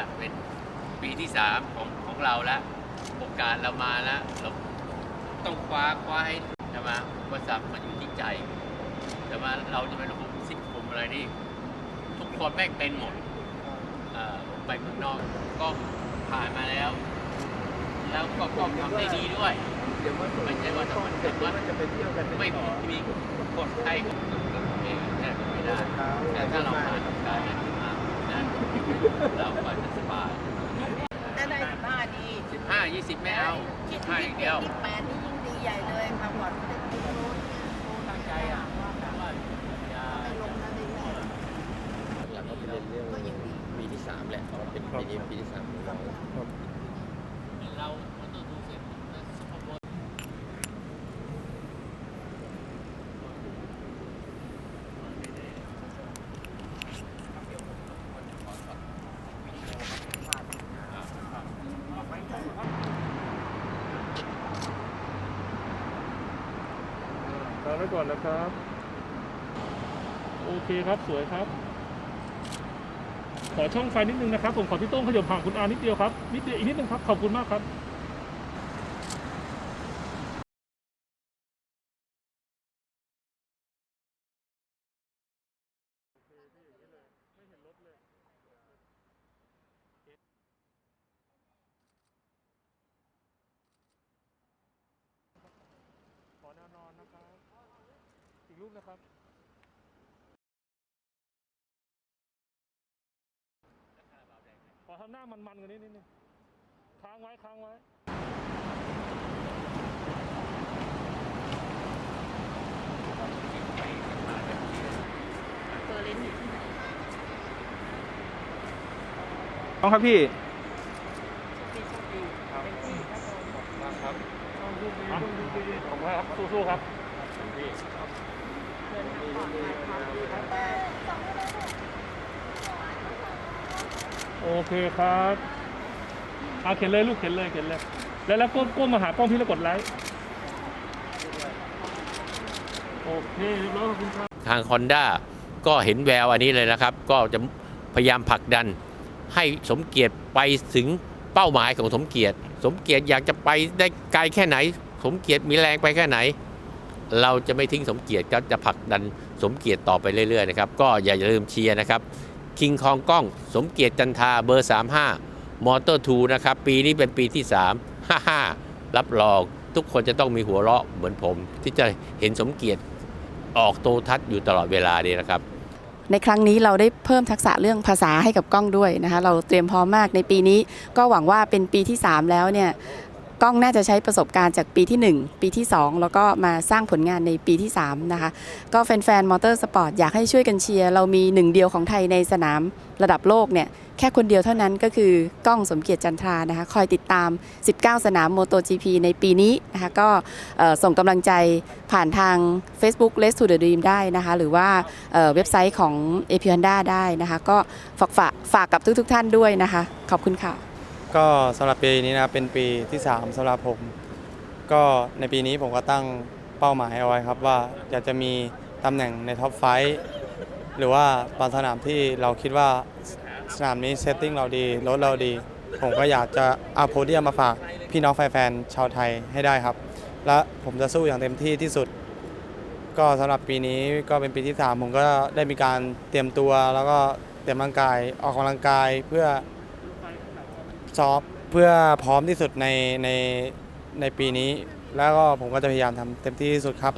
แล้วเป็นปีที่สามของของเราแล้วโอกาสเรามาแล้วเราต้องคว้าคว้าให้ใช่ไหมอุปสรรคมันอยู่ที่ใจแต่ว่าเราจะเป็นระบบสิบกลุ่มอะไรนี่ทุกคนแม่งเป็นหมดผมไปเมืองนอกก็ผ่านมาแล้ว แล้วก็ก็ทำได้ดีด้วยเดี๋ยวว่าไม่ใช่ว่าจะมันเป็นว่าไปเที่ยวกันไม่มีคนไข้ของตัวเองแทบไม่ได้แต่ถ้าเราผ่านการ นั้นมานะเราก็จะสบายถ้าได้สิบห้าดีสิบห้ายี่สิบไม่เอาสิบห้าอย่างเดียวยี่สิบแปดนี่ยิ่งดีใหญ่เลยคำก่อนเป็นผู้รู้เนี่ยรู้ตั้งใจอะว่าแบบว่าไม่ลงนะไม่ได้หลักๆก็เป็นเรื่องก็ยังดีปีที่สามแหละเพราะว่าเป็นปีนี้ปีที่สามของเราเรามันต้องดูเสร็จนะซุปเปอร์โบว์ ตามไว้ก่อนนะครับ โอเคครับสวยครับ ขอช่องไฟนิดนึงนะครับ ผมขอพี่โต้งขยับห่างคุณอานิดเดียวครับนิดเดียวอีกนิดนึงครับ ขอบคุณมากครับ ขอแนวนอนนะครับ อีก รูปนะครับขอทำหน้ามันๆกว่านี้นิดนึงค้างไว้ค้างไว้ต้องครับพี่ครับผมครับ สู้ๆครับโอเคครับเอาเขียนเลยลูกเขียนเลยเขียนเลย แล้วแล้วก้มก้มมาหากล้องพี่แล้วกดไลค์โอเคเรียบร้อยขอบคุณครับ ทาง Honda ก็เห็นแววอันนี้เลยนะครับ ก็จะพยายามผลักดัน ให้สมเกียรติไปถึงเป้าหมายของสมเกียรติ สมเกียรติอยากจะไปได้ไกลแค่ไหน สมเกียรติมีแรงไปแค่ไหน เราจะไม่ทิ้งสมเกียรติก็จะผลักดันสมเกียรติต่อไปเรื่อยๆนะครับก็อย่าลืมเชียร์นะครับคิงคองกล้อง สมเกียรติจันทาเบอร์ 35 มอเตอร์ทูนะครับปีนี้เป็นปีที่ 3 55 รับรองทุกคนจะต้องมีหัวเราะเหมือนผม ที่จะเห็นสมเกียรติออกโตทัศน์อยู่ตลอดเวลาดีนะครับในครั้งนี้เราได้เพิ่มทักษะเรื่องภาษาให้กับกล้องด้วยนะคะเราเตรียมพร้อมมากในปีนี้ก็หวังว่าเป็นปีที่ 3 แล้วเนี่ย กล้องน่าจะใช้ประสบการณ์จากปีที่ 1 ปีที่ 2 แล้วก็มาสร้างผลงานในปีที่ 3 นะคะ ก็แฟนๆมอเตอร์สปอร์ตอยากให้ช่วยกันเชียร์ เรามีหนึ่งเดียวของไทยในสนามระดับโลกเนี่ยแค่คนเดียวเท่านั้นก็คือกล้องสมเกียรติจันทรานะคะ คอยติดตาม 19 สนามโมโต GP ในปีนี้นะคะ ก็ส่งกำลังใจผ่านทาง Facebook Race to the Dream ได้นะคะ หรือว่าเว็บไซต์ของ a p Honda ได้นะคะ ก็ฝากฝากกับทุกๆทท่านด้วยนะคะ ขอบคุณค่ะ ก็สำหรับปีนี้นะครับเป็นปีที่ 3สำหรับผม ก็ในปีนี้ผมก็ตั้งเป้าหมายเอาไว้ครับว่าอยากจะมีตำแหน่งในท็อปไฟหรือว่าบางสนามที่เราคิดว่าสนามนี้เซตติ้งเราดีรถเราดี ผมก็อยากจะเอาโพเดียมมาฝากพี่น้องแฟนๆชาวไทยให้ได้ครับ และผมจะสู้อย่างเต็มที่ที่สุด ก็สำหรับปีนี้ก็เป็นปีที่ 3 ผมก็ได้มีการเตรียมตัวแล้วก็เตรียมร่างกายออกกำลังกายเพื่อ ซ้อมเพื่อพร้อมที่สุดในในในปีนี้ แล้วก็ผมก็จะพยายามทำเต็มที่ที่สุดครับ